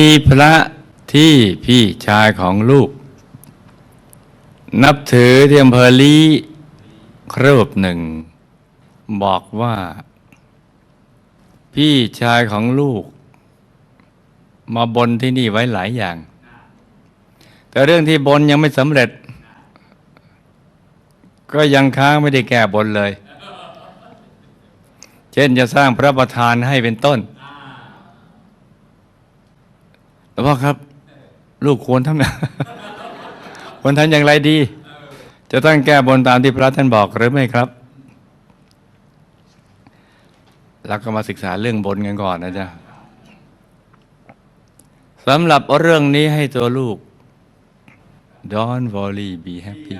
มีพระที่พี่ชายของลูก นับถือที่อำเภอลีครูปหนึ่ง บอกว่า พี่ชายของลูก มาบนที่นี่ไว้หลายอย่าง แต่เรื่องที่บนยังไม่สำเร็จ ก็ยังค้างไม่ได้แก้บนเลย เช่นจะสร้างพระประธานให้เป็นต้น หลว งพ่อครับ ลูกควรทำควรทำอย่างไรดี จะต้องแก้บนตามที่พระท่านบอกหรือไม่ครับแล้วก็มาศึกษาเรื่องบนกันก่อนนะจ๊ะสำหรับเรื่องนี้ให้ตัวลูก Don't worry be happy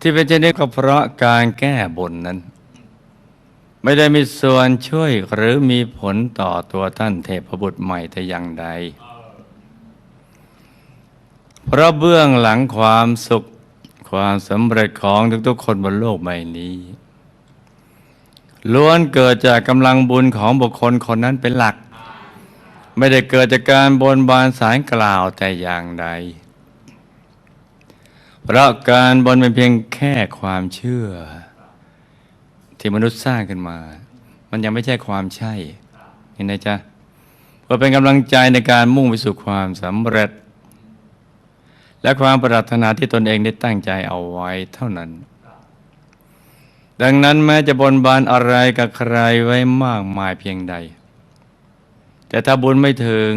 ที่เป็นเช่นนี้ก็เพราะการแก้บนนั้น ไม่ได้มีส่วนช่วยหรือมีผลต่อตัวท่านเทพบุตรใหม่แต่อย่างใด เพราะเบื้องหลังความสุขความสำเร็จของทุกๆคนบนโลกใบนี้ล้วนเกิดจากกำลังบุญของบุคคลคนนั้นเป็นหลัก ไม่ได้เกิดจากการบนบานสารกล่าวแต่อย่างใด เพราะการบนเป็นเพียงแค่ความเชื่อ ที่มนุษย์สร้างขึ้นมา มันยังไม่ใช่ความใช่เห็นไหมจ๊ะเพื่อเป็นกำลังใจในการมุ่งไปสู่ความสำเร็จ และความปรารถนาที่ตนเองได้ตั้งใจเอาไว้เท่านั้น ดังนั้นแม้จะบนบานอะไรกับใครไว้มากมายเพียงใด แต่ถ้าบุญไม่ถึง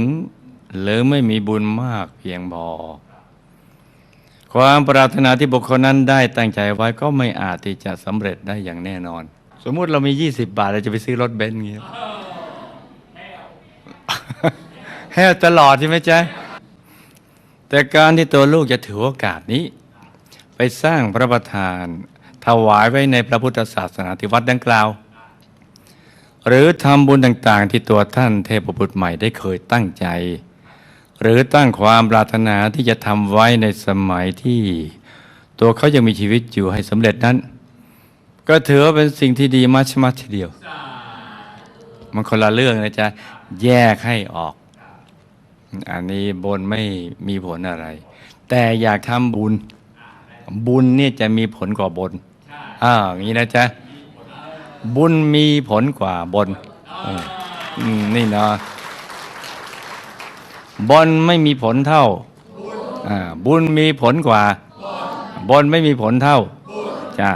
หรือไม่มีบุญมากเพียงพอความปรารถนาที่บุคคลนั้นได้ตั้งใจไว้ก็ไม่อาจที่จะสำเร็จได้อย่างแน่นอน สมมุติเรามี20บาทเราจะไปซื้อรถเบนซ์เงี้ยแห้ตลอดใช่ไหมจ๊ะแต่การที่ตัวลูกจะถือโอกาสนี้ ไปสร้างพระประธาน ถวายไว้ในพระพุทธศาสนาที่วัดดังกล่าว หรือทำบุญต่างๆ ที่ตัวท่านเทพบุตรใหม่ได้เคยตั้งใจ หรือตั้งความปรารถนาที่จะทำไว้ในสมัยที่ ตัวเขายังมีชีวิตอยู่ให้สำเร็จนั้น ก็ถือว่าเป็นสิ่งที่ดีมากมากทีเดียว มันคนละเรื่องนะจ๊ะ แยกให้ออก อันนี้บนไม่มีผลอะไร แต่อยากทำบุญ บุญเนี่ยจะมีผลกว่าบนอ้าวอย่างนี้นะจ๊ะ บุญมีผลกว่าบนนี่เนาะบนไม่มีผลเท่าอ่าบุญมีผลกว่า บนไม่มีผลเท่าจ้า